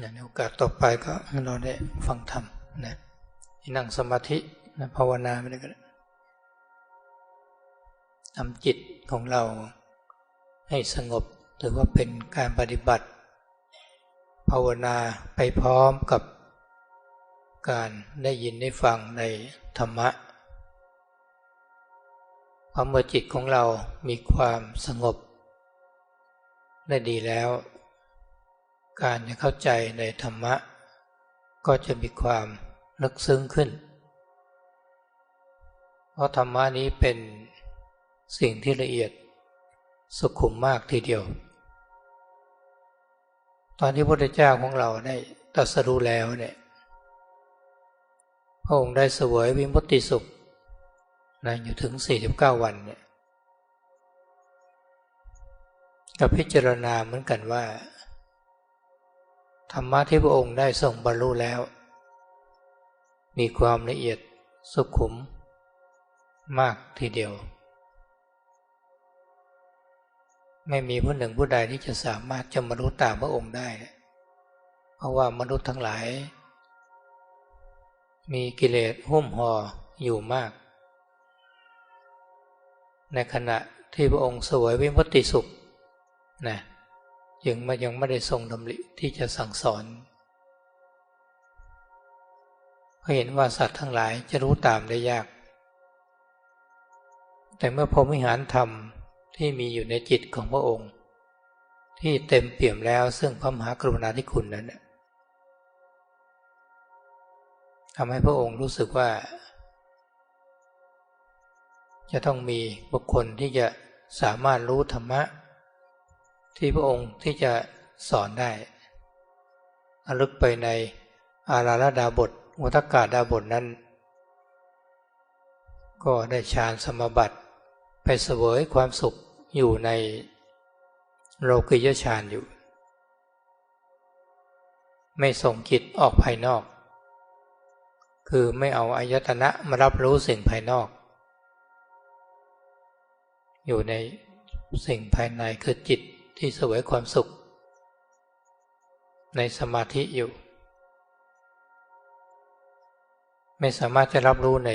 ในโอกาสต่อไปก็ให้เราได้ฟังธรรมนะนั่งสมาธินะภาวนาไม่ได้ก็ได้ทำจิตของเราให้สงบถือว่าเป็นการปฏิบัติ ภาวนาไปพร้อมกับการได้ยินได้ฟังในธรรมะพอเมื่อจิตของเรามีความสงบ ได้ดีแล้ว การจะเข้าใจในธรรมะ ก็จะมีความลึกซึ้งขึ้น เพราะธรรมะนี้เป็นสิ่งที่ละเอียดสุขุมมากทีเดียว ตอนที่พระพุทธเจ้าของเราได้ตรัสรู้แล้วเนี่ยพระองค์ได้เสวยวิมุตติสุขนะอยู่ถึง 49 วันเนี่ยกับพิจารณาเหมือนกันว่า ธรรมะที่พระองค์ได้ทรงบรรลุแล้ว มีความละเอียดสุขุม มากทีเดียว ไม่มีผู้หนึ่งผู้ใดที่จะสามารถจะบรรลุตามพระองค์ได้ เพราะว่ามนุษย์ทั้งหลาย มีกิเลสหุ้มห่ออยู่มาก ในขณะที่พระองค์สวยวิมุตติสุขนะ ยังมายังไม่ได้ทรงดำริที่จะสั่งสอนเพราะเห็นว่าสัตว์ทั้งหลายจะรู้ตามได้ยาก แต่เมื่อพรมิหารธรรมที่มีอยู่ในจิตของพระองค์ ที่เต็มเปี่ยมแล้วซึ่งพระมหากรุณาธิคุณนั้นทำให้พระองค์รู้สึกว่า จะต้องมีบุคคลที่จะสามารถรู้ธรรมะ ที่พระองค์ที่จะสอนได้อลึกไปในอาราลดาบทวัฏกาดาบทนั้น ก็ได้ฌานสมบัติไปเสวยความสุขอยู่ในโลกิยฌานอยู่ ไม่ส่งจิตออกภายนอก คือไม่เอาอายตนะมารับรู้สิ่งภายนอก อยู่ในสิ่งภายในคือจิต ที่เสวยความสุข ในสมาธิอยู่ ไม่สามารถจะรับรู้ใน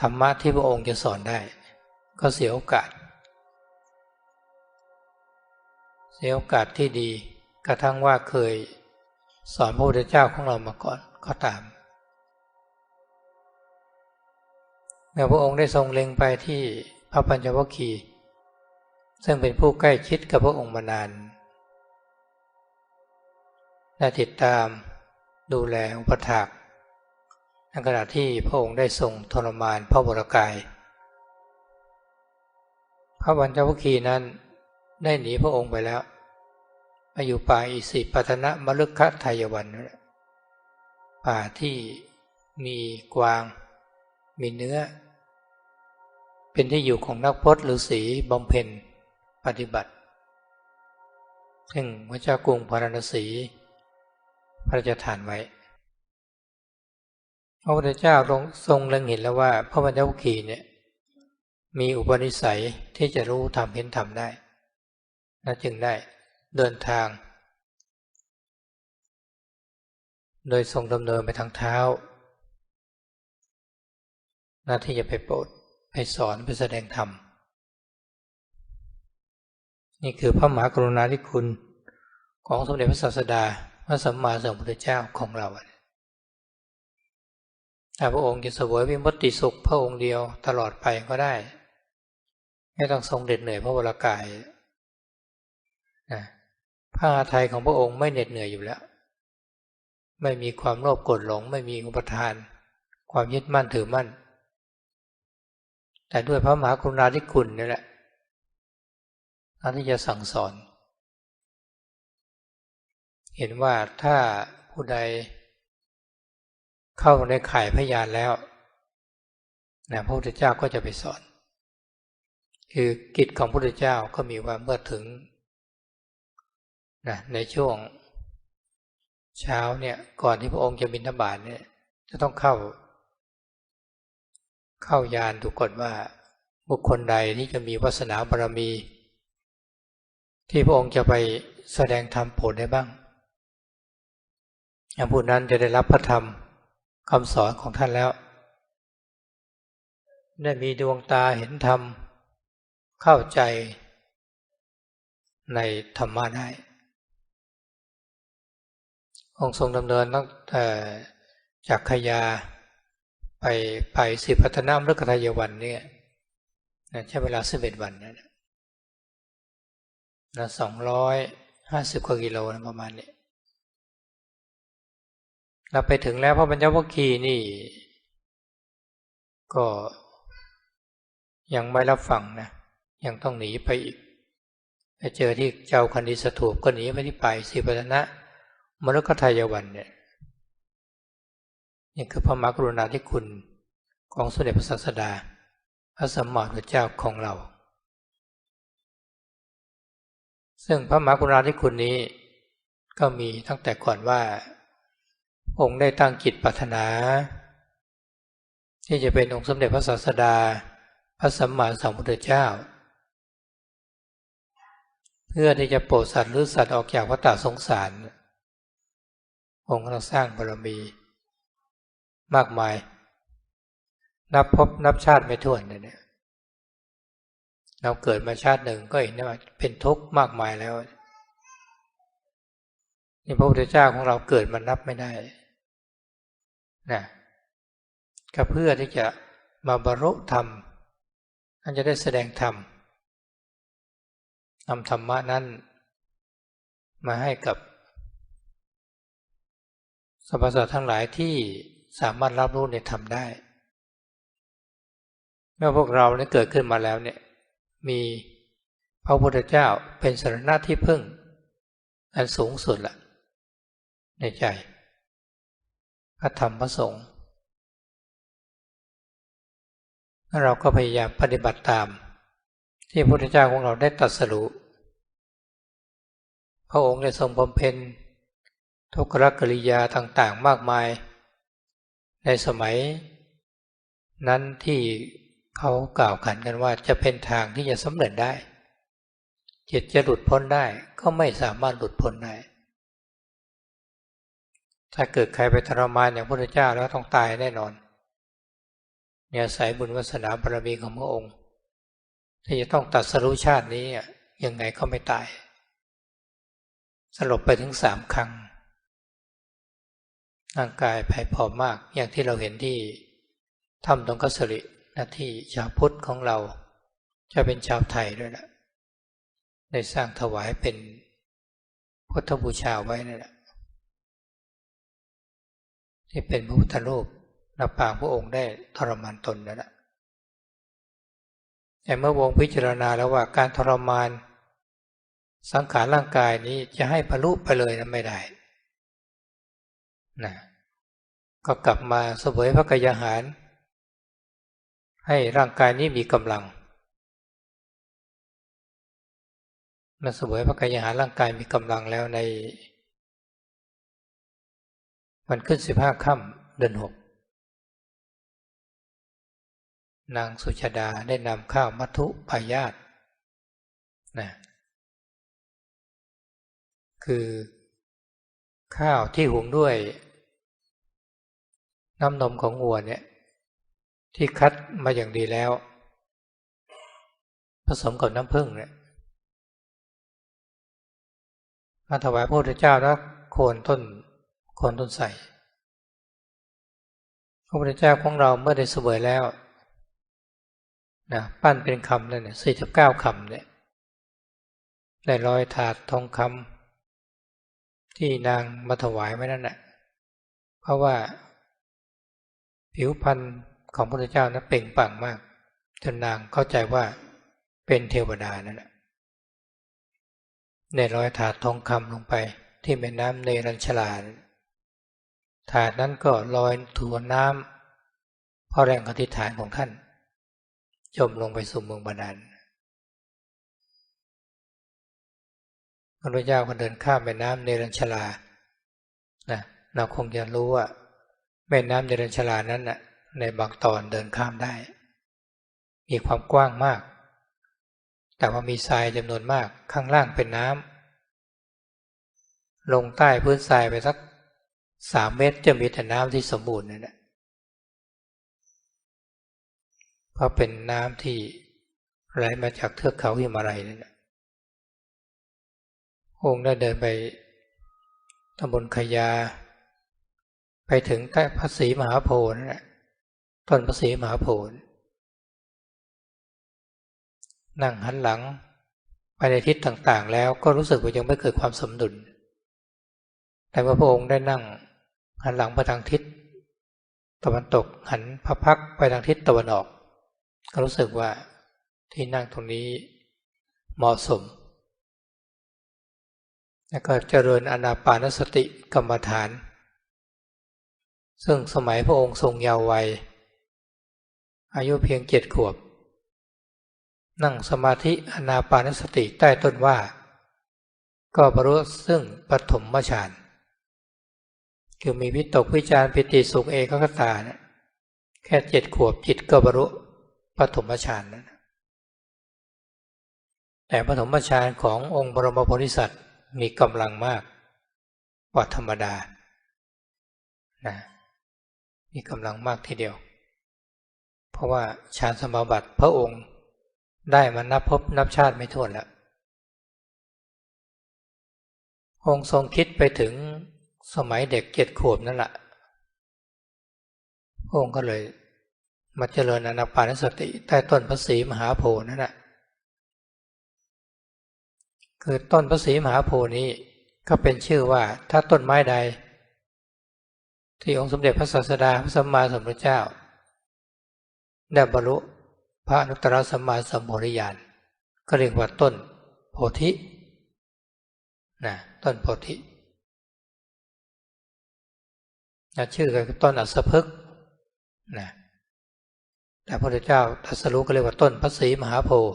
ธรรมะที่พระองค์จะสอนได้ ก็เสียโอกาส เสียโอกาสที่ดีกระทั่งว่าเคยสอนพระพุทธเจ้าของเรามาก่อนก็ตามเมื่อพระองค์ได้ทรงเล็งไปที่พระปัญจวัคคีย์ ซึ่งเป็นผู้ใกล้ชิดกับพระองค์มานานได้ติดตามดูแลอุปถากในขณะที่พระองค์ได้ทรงทรมานพระบรกาย พระปัญจวัคคีนั้นได้หนีพระองค์ไปแล้วมาอยู่ป่าอิสิปตนะมฤคะไทยวันป่าที่มีกวาง มีเนื้อ เป็นที่อยู่ของนักพจน์หรือสีบำเพ็ญ ปฏิบัติ ซึ่งพระเจ้ากรุงพาราณสี พระราชทานไว้ พระพุทธเจ้าทรงเล็งเห็นแล้วว่า พระบัญญัติขีเนี่ยมีอุปนิสัยที่จะรู้ทำเห็นทำได้และจึงได้เดินทาง โดยทรงดำเนินไปทางเท้า หน้าที่จะไปโปรดไปสอนไปแสดงธรรม นี่คือพระมหากรุณาธิคุณของสมเด็จพระศาสดาพระสัมมาสัมพุทธเจ้าของเราถ้าพระองค์จะสวยวิมุตติสุขพระองค์เดียวตลอดไปก็ได้ ไม่ต้องทรงเด็ดเหนื่อยพระวรากายนะพระอาทัยของพระองค์ไม่เหน็ดเหนื่อยอยู่แล้ว ไม่มีความโลภโกรธหลง ไม่มีอุปทาน ความยึดมั่นถือมั่น แต่ด้วยพระมหากรุณาธิคุณนี่แหละ ท่านที่จะสั่งสอน เห็นว่าถ้าผู้ใดเข้าในข่ายพยานแล้วนะพระพุทธเจ้าก็จะไปสอน คือกิจของพระพุทธเจ้าก็มีว่าเมื่อถึงนะในช่วงเช้าเนี่ยก่อนที่พระองค์จะบิณฑบาตเนี่ย จะต้องเข้า เข้ายานถูกกฎว่า บุคคลใดที่จะมีวาสนาบารมี ที่พระองค์จะไปแสดงธรรมโปรดได้บ้างอย่างผู้นั้นจะได้รับพระธรรมคำสอนของท่านแล้ว ได้มีดวงตาเห็นธรรม เข้าใจในธรรมะได้ องค์ทรงดำเนินตั้งแต่จากขยาไปไปสิพัฒนามฤกทายวันเนี่ยใช้เวลาสิบเอ็ดวันนะ นะสองร้อยห้าสิบกว่ากิโลนะประมาณนี้เราไปถึงแล้วพระบัญญัติวคีนี่ ก็ยังไม่รับฟังนะยังต้องหนีไปอีกไปเจอที่เจ้าคันดิสถูปก็หนีไปที่ไปสิปนะมรกทายวันเนี่ยนี่คือพระมหากรุณาธิคุณของสมเด็จพระศาสดา พระสัมมาสัมพุทธเจ้าของเรา ซึ่งพระมหากรุณาธิคุณนี้ ก็มีตั้งแต่ก่อนว่า องค์ได้ตั้งจิตปรารถนา ที่จะเป็นองค์สมเด็จพระศาสดา พระสัมมาสัมพุทธเจ้า เพื่อที่จะโปรดสัตว์หรือสัตว์ออกจากวัฏสงสาร องค์ต้องสร้างบารมี มากมาย นับพบนับชาติไม่ถ้วนเนี่ย เราเกิดมาชาติหนึ่งก็เห็นว่าเป็นทุกข์มากมายแล้วนี่พระพุทธเจ้าของเราเกิดมานับไม่ได้นะก็เพื่อที่จะมาบรรลุธรรมท่านจะได้แสดงธรรมนำธรรมะนั้น มาให้กับสรรพสัตว์ทั้งหลายที่สามารถรับรู้ในธรรมได้ เมื่อพวกเราเนี่ยเกิดขึ้นมาแล้วเนี่ย มีพระพุทธเจ้าเป็นสรณะที่พึ่ง อันสูงสุดละในใจ พระธรรมพระสงฆ์เราก็พยายามปฏิบัติตาม ที่พระพุทธเจ้าของเราได้ตรัสรู้พระองค์ได้ทรงบำเพ็ญทุกขกริยาต่างๆมากมาย ในสมัยนั้นที่ เขากล่าวขันกันว่าจะเป็นทางที่จะสำเร็จได้ จิตจะหลุดพ้นได้ก็ไม่สามารถหลุดพ้นได้ ถ้าเกิดใครไปทรมานอย่างพระพุทธเจ้าแล้วต้องตายแน่นอนเนี่ยสายบุญวาสนาบารมีของพระองค์ที่จะต้องตัดสรุชาตินี้ยังไงก็ไม่ตาย สลบไปถึงสามครั้งร่างกายแผ่ผอมมากอย่างที่เราเห็นที่ถ้ำตรงกัสริ นะที่ชาวพุทธของเรา จะเป็นชาวไทยด้วยนะได้สร้างถวายเป็นพุทธบูชาไว้นั่นแหละที่เป็นพระพุทธรูปนับปางพระองค์ได้ทรมานตนนั่นแหละแต่เมื่อวงพิจารณาแล้วว่าการทรมาน สังขารร่างกายนี้จะให้บรรลุไปเลยนะไม่ได้นะก็กลับมาเสวยพระกายาหาร ให้ร่างกายนี้มีกำลังมาเสวยพระกายอาหารร่างกายมีกำลังแล้วใน วันขึ้นสิบห้าค่ำเดือนหกนางสุชาดาได้นำข้าวมัทุปายาตนะคือข้าวที่หุงด้วย น้ำนมของวัวเนี่ย ที่คัดมาอย่างดีแล้ว ผสมกับน้ำผึ้งเนี่ยมาถวายพระพุทธเจ้าแล้วโคนต้นโคนต้นใส่พระพุทธเจ้าของเราเมื่อได้เสวยแล้วนะปั้นเป็นคำนั่นเนี่ยสี่สิบเก้าคำเนี่ยได้ลอยถาดทองคำที่นางมาถวายไว้นั่นแหละเพราะว่า ผิวพรรณ ของพระพุทธเจ้านะเปล่งปลั่งมากจนนางเข้าใจว่าเป็นเทวดานั่นแหละในรอยถาดทองคำลงไปที่แม่น้ำเนรัญชลาถาดนั้นก็ลอยถวน้ำเพราะแรงอธิษฐานของท่าน จมลงไปสู่เมืองบาดาลพระพุทธเจ้าก็เดินข้ามแม่น้ำเนรัญชลานะเราคงจะรู้ว่าแม่น้ำเนรัญชลานั้นน่ะ ในบางตอนเดินข้ามได้ มีความกว้างมาก แต่ว่ามีทรายจำนวนมากข้างล่างเป็นน้ำลงใต้พื้นทรายไปสักสามเมตรจะมีแต่น้ำที่สมบูรณ์นั่นแหละเพราะเป็นน้ำที่ไหลมาจากเทือกเขาหิมาลัยนั่นแหละองค์ได้เดินไปตำบลขยา ไปถึงใต้พระศรีมหาโพธิ์นั่นแหละ ต้นพระศรีมหาโพธิ์นั่งหันหลังไปในทิศต่างๆ แล้วก็รู้สึกว่ายังไม่เกิดความสมดุล แต่ว่าพระองค์ได้นั่งหันหลังไปทางทิศตะวันตกหันพระพักไปทางทิศตะวันออก ก็รู้สึกว่าที่นั่งตรงนี้เหมาะสม แล้วก็เจริญอนาปานสติกรรมฐาน ซึ่งสมัยพระองค์ทรงยาววัย อายุเพียงเจ็ดขวบ นั่งสมาธิอนาปานสติใต้ต้นว่า ก็บรรลุซึ่งปฐมฌานคือมีวิตกวิจารปิติสุขเอกคตาเนี่ยแค่เจ็ดขวบจิตก็บรรลุปฐมฌานนั้นแต่ปฐมฌานขององค์บรมโพธิสัตว์มีกำลังมากกว่าธรรมดานะมีกำลังมากทีเดียว เพราะว่าฌานสมาบัติพระองค์ได้มานับพบนับชาติไม่ถ้วนแล้วองค์ทรงคิดไปถึงสมัยเด็กเจ็ดขวบนั่นแหละองค์ก็เลยมาเจริญอนาปานสติใต้ต้นพระศรีมหาโพธิ์นั่นแหละคือต้นพระศรีมหาโพธิ์นี้ก็เป็นชื่อว่าถ้าต้นไม้ใด ที่องค์สมเด็จพระศาสดาพระสัมมาสัมพุทธเจ้า ได้บรรลุพระนุตตรสัมมาสัมโพธิญาณก็เรียกว่าต้นโพธินะต้นโพธินะชื่อก็คือต้นอัศพึกนะแต่พระพุทธเจ้าตรัสรู้ก็เรียกว่าต้นพระศรีมหาโพธิ์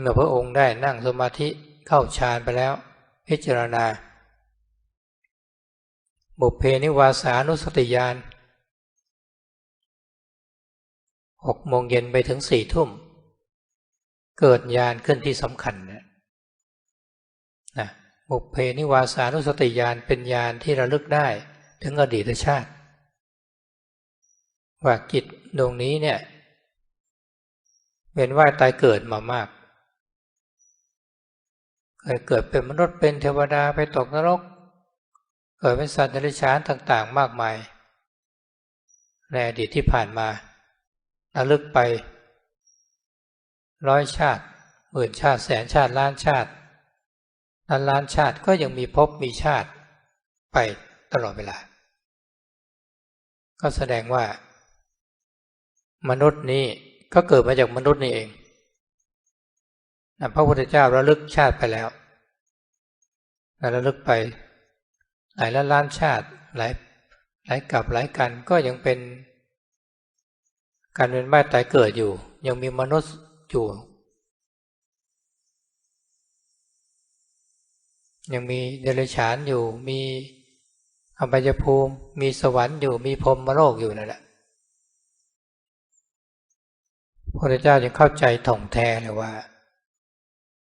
เมื่อพระองค์ได้นั่งสมาธิเข้าฌานไปแล้ว พิจารณา บุพเพนิวาสานุสติญาณ หกโมงเย็นไปถึงสี่ทุ่ม เกิดญาณขึ้นที่สำคัญนะนะมุพเพนิวาสานุสติญาณเป็นญาณที่ระลึกได้ถึงอดีตชาติ ว่ากิจดวงนี้เนี่ยเวียนว่ายตายเกิดมามากเคยเกิดเป็นมนุษย์เป็นเทวดาไปตกนรก เกิดเป็นสัตว์เดรัจฉานต่าง ๆ มากมาย ในอดีตที่ผ่านมา ระลึกไป ร้อยชาติหมื่นชาติแสนชาติล้านชาติล้านล้านชาติก็ยังมีภพมีชาติไปตลอดเวลา ก็แสดงว่า มนุษย์นี้ก็เกิดมาจากมนุษย์นี่เองพระพุทธเจ้าระลึกชาติไปแล้วระลึกไป หลายล้านล้านชาติหลายหลายกับหลายกันก็ยังเป็น การเวียนว่ายตายเกิดอยู่ ยังมีมนุษย์อยู่ ยังมีเดรัจฉานอยู่ มีอบายภูมิ มีสวรรค์อยู่ มีพรมมโลกอยู่นั่นแหละพระเจ้าจะเข้าใจถ่องแท้เลยว่า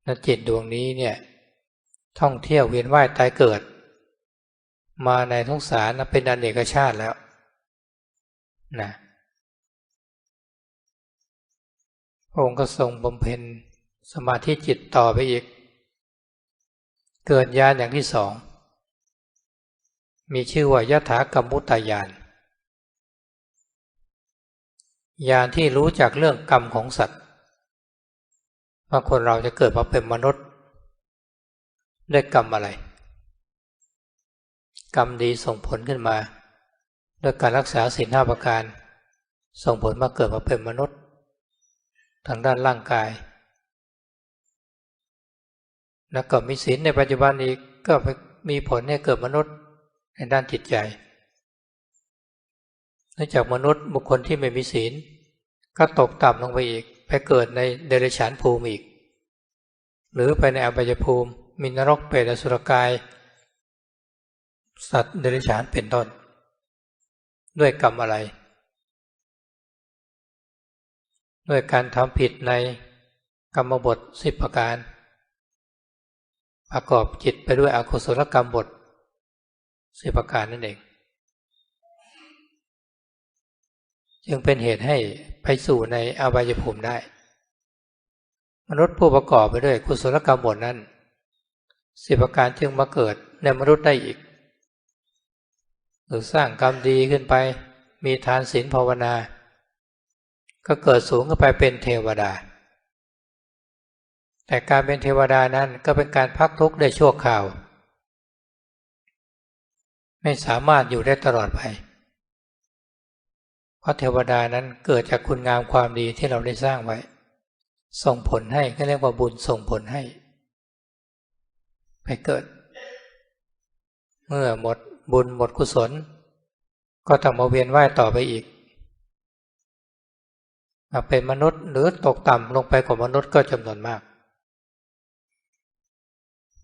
นจิตดวงนี้เนี่ย ท่องเที่ยวเวียนว่ายตายเกิด มาในทุกสารเป็นอเนกชาติแล้วนะ พระองค์ก็ทรงบำเพ็ญสมาธิจิตต่อไปอีก เกิดญาณอย่างที่สอง มีชื่อว่ายถากรรมุตายานญาณที่รู้จักเรื่องกรรมของสัตว์ว่าคนเราจะเกิดมาเป็นมนุษย์ด้วยกรรมอะไร กรรมดีส่งผลขึ้นมาด้วยการรักษาศีลห้าประการ ส่งผลมาเกิดมาเป็นมนุษย์ ทางด้านร่างกาย แล้วก็มีศีลในปัจจุบันอีกก็มีผลให้เกิดมนุษย์ในด้านจิตใจเนื่องจากมนุษย์บุคคลที่ไม่มีศีล ก็ตกต่ำลงไปอีก ไปเกิดในเดรัจฉานภูมิอีก หรือไปในอบายภูมิ มีนรกเปรตอสุรกาย สัตว์เดรัจฉานเป็นต้น ด้วยกรรมอะไร ด้วยการทำผิดในกรรมบทสิบประการ ประกอบจิตไปด้วยอกุศลกรรมบทสิบประการนั่นเอง จึงเป็นเหตุให้ไปสู่ในอบายภูมิได้ มนุษย์ผู้ประกอบไปด้วยกุศลกรรมบทนั้นสิบประการจึงมาเกิดในมนุษย์ได้อีก หรือสร้างกรรมดีขึ้นไปมีทานศีลภาวนา ก็เกิดสูงขึ้นไปเป็นเทวดา แต่การเป็นเทวดานั้นก็เป็นการพักทุกข์ได้ชั่วคราว ไม่สามารถอยู่ได้ตลอดไป เพราะเทวดานั้นเกิดจากคุณงามความดีที่เราได้สร้างไว้ ส่งผลให้ก็เรียกว่าบุญส่งผลให้ ไปเกิด เมื่อหมดบุญหมดกุศล ก็ต้องมาเวียนว่ายต่อไปอีก เป็นมนุษย์หรือตกต่ำลงไปกว่ามนุษย์ก็จำนวนมาก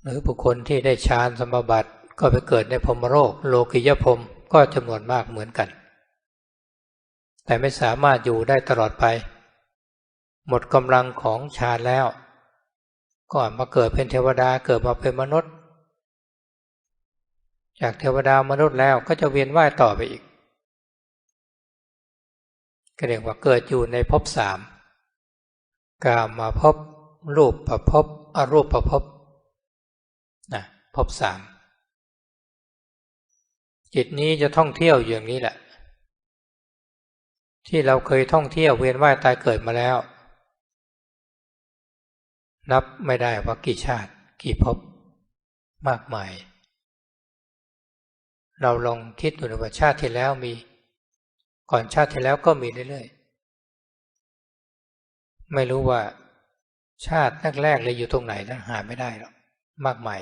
หรือบุคคลที่ได้ฌานสมบัติก็ไปเกิดในพรมโลกโลกิยพรมก็จำนวนมากเหมือนกัน แต่ไม่สามารถอยู่ได้ตลอดไป หมดกำลังของฌานแล้วก่อนมาเกิดเป็นเทวดาเกิดมาเป็นมนุษย์ จากเทวดามนุษย์แล้วก็จะเวียนว่ายต่อไปอีก ก็เรียกว่าเกิดอยู่ในภพสามกามาภพรูปประภพอรูปประภพนะภพสามจิตนี้จะท่องเที่ยวอย่างนี้แหละ ที่เราเคยท่องเที่ยวเวียนว่ายตายเกิดมาแล้ว นับไม่ได้ว่ากี่ชาติ กี่ภพมากมาย เราลองคิดดูว่าชาติที่แล้วมี ก่อนชาติที่แล้วก็มีเรื่อยๆ ไม่รู้ว่าชาติแรกๆเลยอยู่ตรงไหนนะหาไม่ได้หรอกมากมาย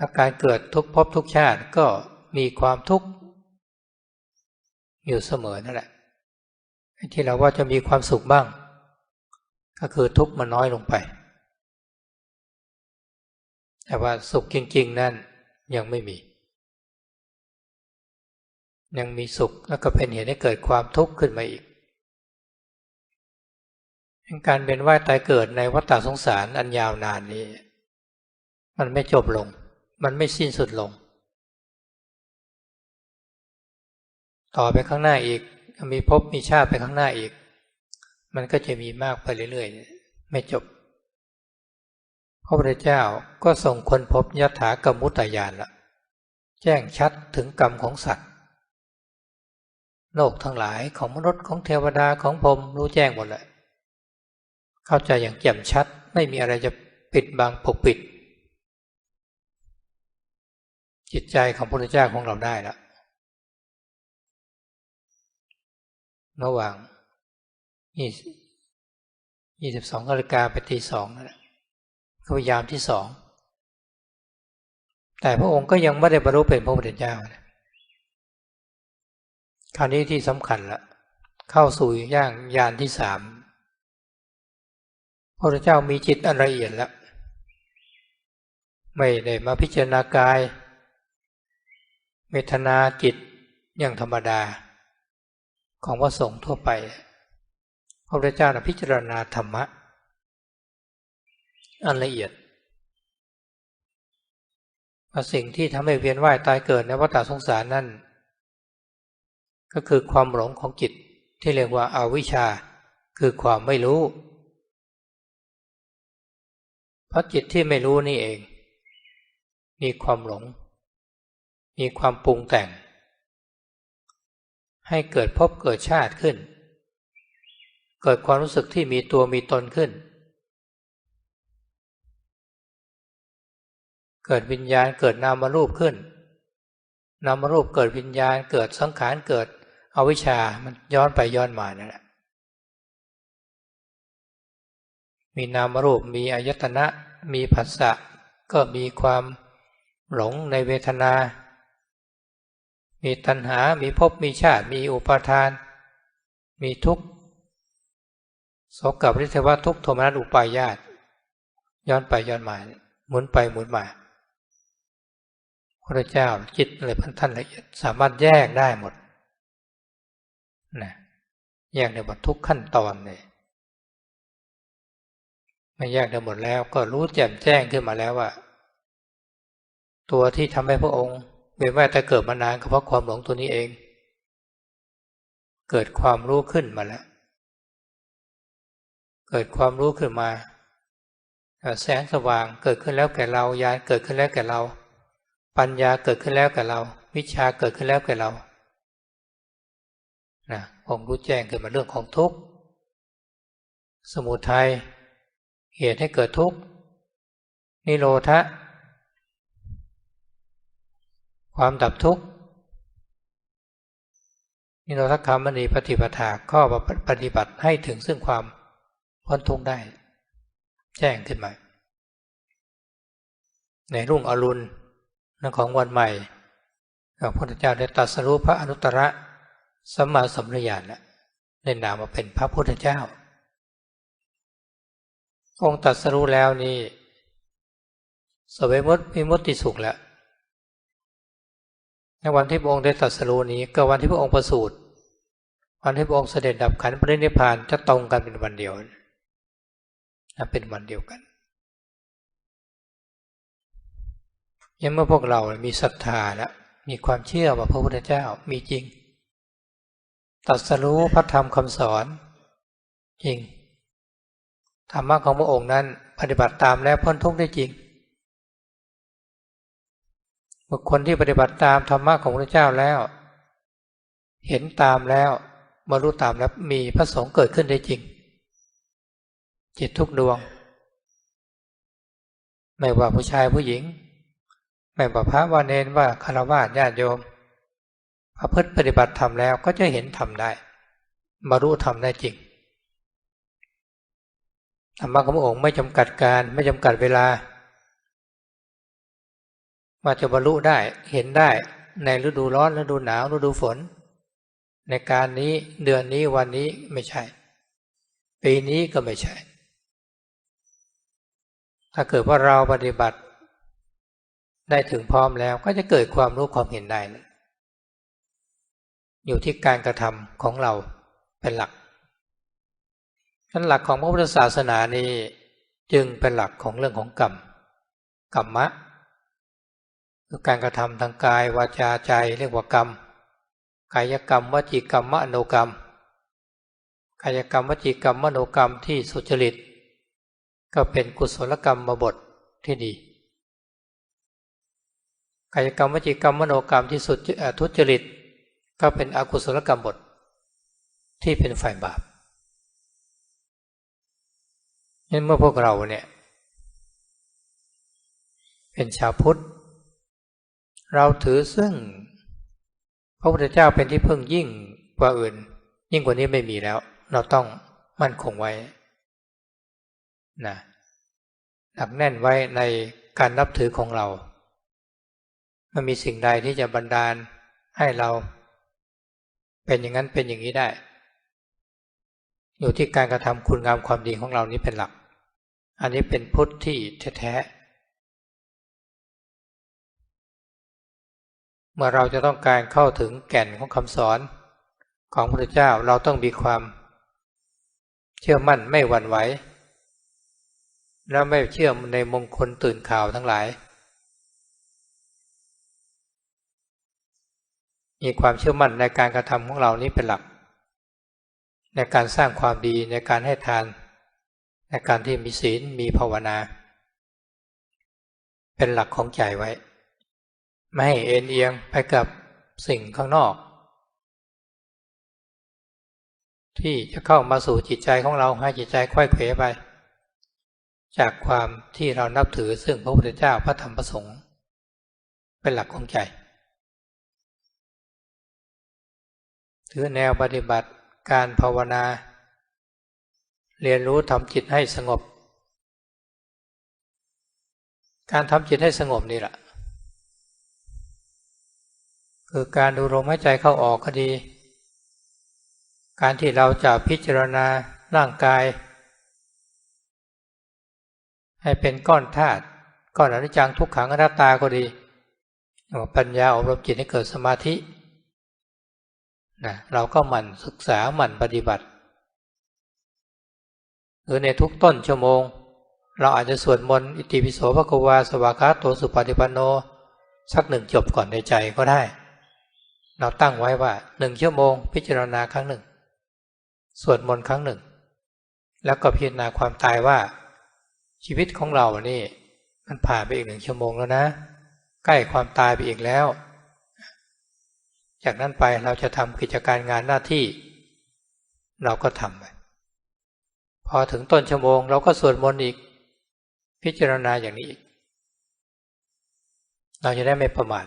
อาการเกิดทุกภพทุกชาติก็มีความทุกข์อยู่เสมอนั่นแหละที่เราว่าจะมีความสุขบ้าง ก็คือทุกข์มันน้อยลงไป แต่ว่าสุขจริง ๆ นั่นยังไม่มี ยังมีสุขแล้วก็เป็นเหตุให้เกิดความทุกข์ขึ้นมาอีก การเป็นว่ายตายเกิดในวัฏสงสารอันยาวนานนี้ มันไม่จบลง มันไม่สิ้นสุดลง ต่อไปข้างหน้าอีก มีภพมีชาติไปข้างหน้าอีก มันก็จะมีมากไปเรื่อยๆ ไม่จบพระพุทธเจ้าก็ส่งคนพบยถากรรมุตยานละแจ้งชัดถึงกรรมของสัตว์ โลกทั้งหลายของมนุษย์ของเทวดาของพรมรู้แจ้งหมดเลยเข้าใจอย่างแจ่มชัดไม่มีอะไรจะปิดบังปกปิด จิตใจของพระพุทธเจ้าของเราได้แล้วระหว่างยี่ยี่สิบสองนาฬิกาไปตีสองนั่นแหละพยายามที่สองแต่พระองค์ก็ยังไม่ได้บรรลุเป็นพระพุทธเจ้านะ คราวนี้ที่สำคัญละเข้าสู่ย่างยานที่สามพระเจ้ามีจิตอันละเอียดแล้วไม่ได้มาพิจารณากายเมตนาจิตอย่างธรรมดา ของพระสงฆ์ทั่วไป พระพุทธเจ้าพิจารณาธรรมะ อันละเอียดว่าสิ่งที่ทำให้เวียนว่ายตายเกิดในวัฏสงสารนั่น ก็คือความหลงของจิตที่เรียกว่าอาวิชชา คือความไม่รู้ เพราะจิตที่ไม่รู้นี่เอง มีความหลง มีความปรุงแต่ง ให้เกิดพบเกิดชาติขึ้น เกิดความรู้สึกที่มีตัวมีตนขึ้น เกิดวิญญาณเกิดนามรูปขึ้นนามรูปเกิดวิญญาณเกิดสังขารเกิด อวิชชามันย้อนไปย้อนมานั่นแหละมีนามรูปมีอายตนะ มีผัสสะก็มีความหลงในเวทนา มีตัณหา มีภพ มีชาติ มีอุปาทาน มีทุกข์สกับริเทวทุกโทมนัสอุปายาตย้อนไปย้อนมาหมุนไปหมุนมาพระเจ้าจิตอะไรพันท่านละเอียดสามารถแยกได้หมด นะแยกในหมดทุกขั้นตอนเลยไม่แยกได้หมดแล้วก็รู้แจ่มแจ้งขึ้นมาแล้วว่า ตัวที่ทำให้พระองค์เวียนว่ายแต่เกิดมานานก็เพราะความหลงตัวนี้เอง เกิดความรู้ขึ้นมาแล้ว เกิดความรู้ขึ้นมา แสงสว่างเกิดขึ้นแล้วแก่เราญาณเกิดขึ้นแล้วแก่เรา ปัญญาเกิดขึ้นแล้วแก่เรา วิชาเกิดขึ้นแล้วแก่เรา นะองค์รู้แจ้งขึ้นมาเรื่องของทุกข์สมุทัยเหตุให้เกิดทุกข์นิโรธะความดับทุกข์นิโรธคามณีปฏิปทาข้อปฏิบัติให้ถึงซึ่งความพ้นทุกข์ได้ แจ้งขึ้นมาในรุ่งอรุณของวันใหม่พระพุทธเจ้าได้ตรัสรู้พระอนุตตร สัมมาสัมพุทธญาณได้นนามมาเป็นพระพุทธเจ้า องค์ตรัสรู้แล้วนี่สวยมดมีมุติสุขแล้วในวันที่พระองค์ได้ตรัสรู้นี้ก็วันที่พระองค์ประสูติวันที่พระองค์เสด็จดับขันธ์ปรินิพพานจะตรงกันเป็นวันเดียวนะเป็นวันเดียวกันยังเมื่อพวกเรามีศรัทธาแล้วมีความเชื่อว่าพระพุทธเจ้ามีจริง ตัดสรู้พระธรรมคำสอน จริง ธรรมะของพระองค์นั้น ปฏิบัติตามแล้วพ้นทุกข์ได้จริง บุคคลที่ปฏิบัติตามธรรมะของพระเจ้าแล้ว เห็นตามแล้วบรรลุตามแล้วมีพระสงฆ์เกิดขึ้นได้จริง จิตทุกดวง ไม่ว่าผู้ชายผู้หญิง ไม่ว่าพระวาเนนว่าคารวะญาติโยม พระพุทธปฏิบัติธรรมแล้วก็จะเห็นธรรมได้บรรลุธรรมได้จริงธรรมะของพระองค์ไม่จำกัดการไม่จำกัดเวลา ว่าจะบรรลุได้เห็นได้ในฤดูร้อนฤดูหนาวฤดูฝน ในการนี้เดือนนี้วันนี้ไม่ใช่ ปีนี้ก็ไม่ใช่ ถ้าเกิดว่าเราปฏิบัติ ได้ถึงพร้อมแล้วก็จะเกิดความรู้ความเห็นได้นะ อยู่ที่การกระทำของเราเป็นหลักนั้นหลักของพระพุทธศาสนานี้จึงเป็นหลักของเรื่องของกรรมกรรมะคือการกระทำทางกายวาจาใจเรียกว่ากรรม กายกรรมวจีกรรมมโนกรรม กายกรรมวจีกรรมมโนกรรมที่สุจริต ก็เป็นกุศลกรรมมาบทที่ดี กายกรรมวจีกรรมมโนกรรมที่สุดทุจริต ก็เป็นอกุศลกรรมบทที่เป็นฝ่ายบาปนั้นเมื่อพวกเราเนี่ย เป็นชาวพุทธ เราถือซึ่ง พระพุทธเจ้าเป็นที่พึ่งยิ่งกว่าอื่น ยิ่งกว่านี้ไม่มีแล้ว เราต้องมั่นคงไว้นะหนักแน่นไว้ในการนับถือของเรา มันมีสิ่งใดที่จะบันดาลให้เรา เป็นอย่างนั้นเป็นอย่างนี้ได้ อยู่ที่การกระทำคุณงามความดีของเรานี้เป็นหลัก อันนี้เป็นพุทธที่แท้เมื่อเราจะต้องการเข้าถึงแก่นของคำสอนของพระเจ้าเราต้องมีความ เชื่อมั่นไม่หวั่นไหว และไม่เชื่อในมงคลตื่นข่าวทั้งหลาย มีความเชื่อมั่นในการกระทำของเรานี้เป็นหลัก ในการสร้างความดีในการให้ทาน ในการที่มีศีลมีภาวนา เป็นหลักของใจไว้ ไม่ให้เอ็นเอียงไปกับสิ่งข้างนอก ที่จะเข้ามาสู่จิตใจของเราให้จิตใจค่อยเขวไป จากความที่เรานับถือซึ่งพระพุทธเจ้าพระธรรมพระสงฆ์เป็นหลักของใจ ถือแนวปฏิบัติการภาวนา เรียนรู้ทำจิตให้สงบ การทำจิตให้สงบนี่แหละคือการดูลมหายใจเข้าออกก็ดี การที่เราจะพิจารณาร่างกาย ให้เป็นก้อนธาตุก้อนอนิจจังทุกขังอนัตตาก็ดี ปัญญาอบรมจิตให้เกิดสมาธิ นะเราก็หมั่นศึกษาหมั่นปฏิบัติหรือในทุกต้นชั่วโมง เราอาจจะสวดมนต์อิติปิโสภควาสวากาโตสุปฏิปันโน สักหนึ่งจบก่อนในใจก็ได้ เราตั้งไว้ว่าหนึ่งชั่วโมง พิจารณาครั้งหนึ่ง สวดมนต์ครั้งหนึ่ง แล้วก็พิจารณาความตายว่า ชีวิตของเรานี่มันผ่านไปอีกหนึ่งชั่วโมงแล้วนะ ใกล้ความตายไปอีกแล้ว จากนั้นไปเราจะทำกิจการงานหน้าที่ เราก็ทำไปพอถึงต้นชั่วโมง เราก็สวดมนต์อีก พิจารณาอย่างนี้อีก เราจะได้ไม่ประมาท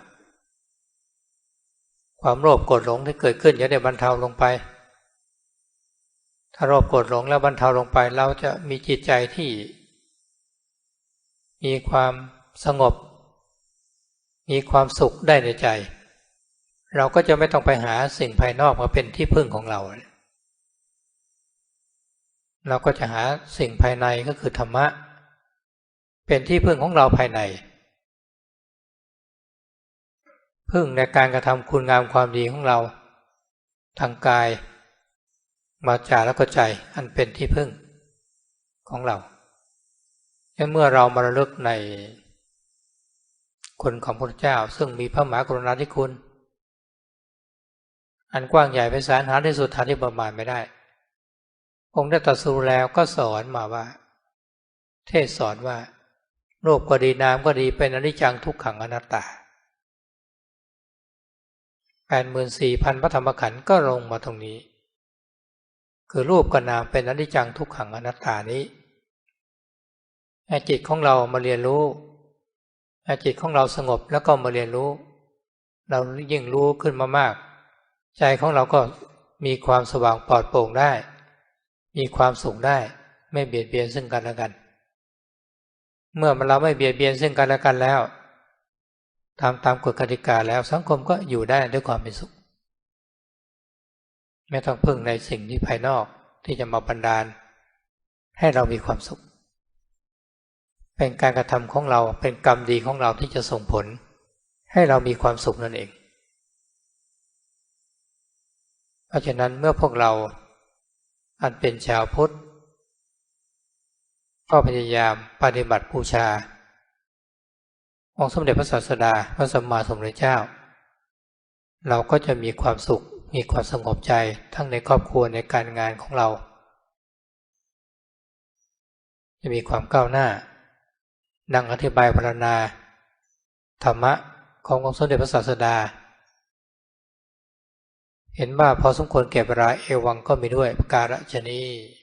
ความโลภโกรธหลงที่เกิดขึ้นจะได้บรรเทาลงไป ถ้าโลภโกรธหลงแล้วบรรเทาลงไป เราจะมีจิตใจที่ มีความสงบ มีความสุขได้ในใจ เราก็จะไม่ต้องไปหาสิ่งภายนอกมาเป็นที่พึ่งของเรา เราก็จะหาสิ่งภายในก็คือธรรมะ เป็นที่พึ่งของเราภายใน พึ่งในการกระทำคุณงามความดีของเรา ทางกาย มาจาแล้วก็ใจอันเป็นที่พึ่งของเราเมื่อเรามาระลึกในคุณของพระเจ้าซึ่งมีพระมหากรุณาธิคุณ อันกว้างใหญ่ไพศาลหาที่สุดทาที่ประมาณไม่ได้ องค์ได้ตรัสรู้แล้วก็สอนมาว่า เทศสอนว่ารูปก็ดีนามก็ดีเป็นอนิจจังทุกขังอนัตตาแปดหมื่นสี่พันพระธรรมขันธ์ก็ลงมาตรงนี้ คือรูปกับนามเป็นอนิจจังทุกขังอนัตตานี้จิตของเรามาเรียนรู้จิตของเราสงบแล้วก็มาเรียนรู้ เรายิ่งรู้ขึ้นมามาก ใจของเราก็มีความสว่างปลอดโปร่งได้ มีความสุขได้ ไม่เบียดเบียนซึ่งกันและกัน เมื่อเราไม่เบียดเบียนซึ่งกันและกันแล้วทำตามกฎกติกาแล้วสังคมก็อยู่ได้ด้วยความเป็นสุข ไม่ต้องพึ่งในสิ่งที่ภายนอกที่จะมาบันดาล ให้เรามีความสุข เป็นการกระทำของเราเป็นกรรมดีของเราที่จะส่งผล ให้เรามีความสุขนั่นเอง เพราะฉะนั้นเมื่อพวกเราอันเป็นชาวพุทธ ก็พยายามปฏิบัติบูชา องค์สมเด็จพระศาสดาพระสัมมาสัมพุทธเจ้า เราก็จะมีความสุขมีความสงบใจทั้งในครอบครัวในการงานของเรา จะมีความก้าวหน้า ดังอธิบายพรรณนา ธรรมะขององค์สมเด็จพระศาสดา เห็นว่าพอสมควรเก็บเวลาเอวังก็มีด้วยประการฉนี้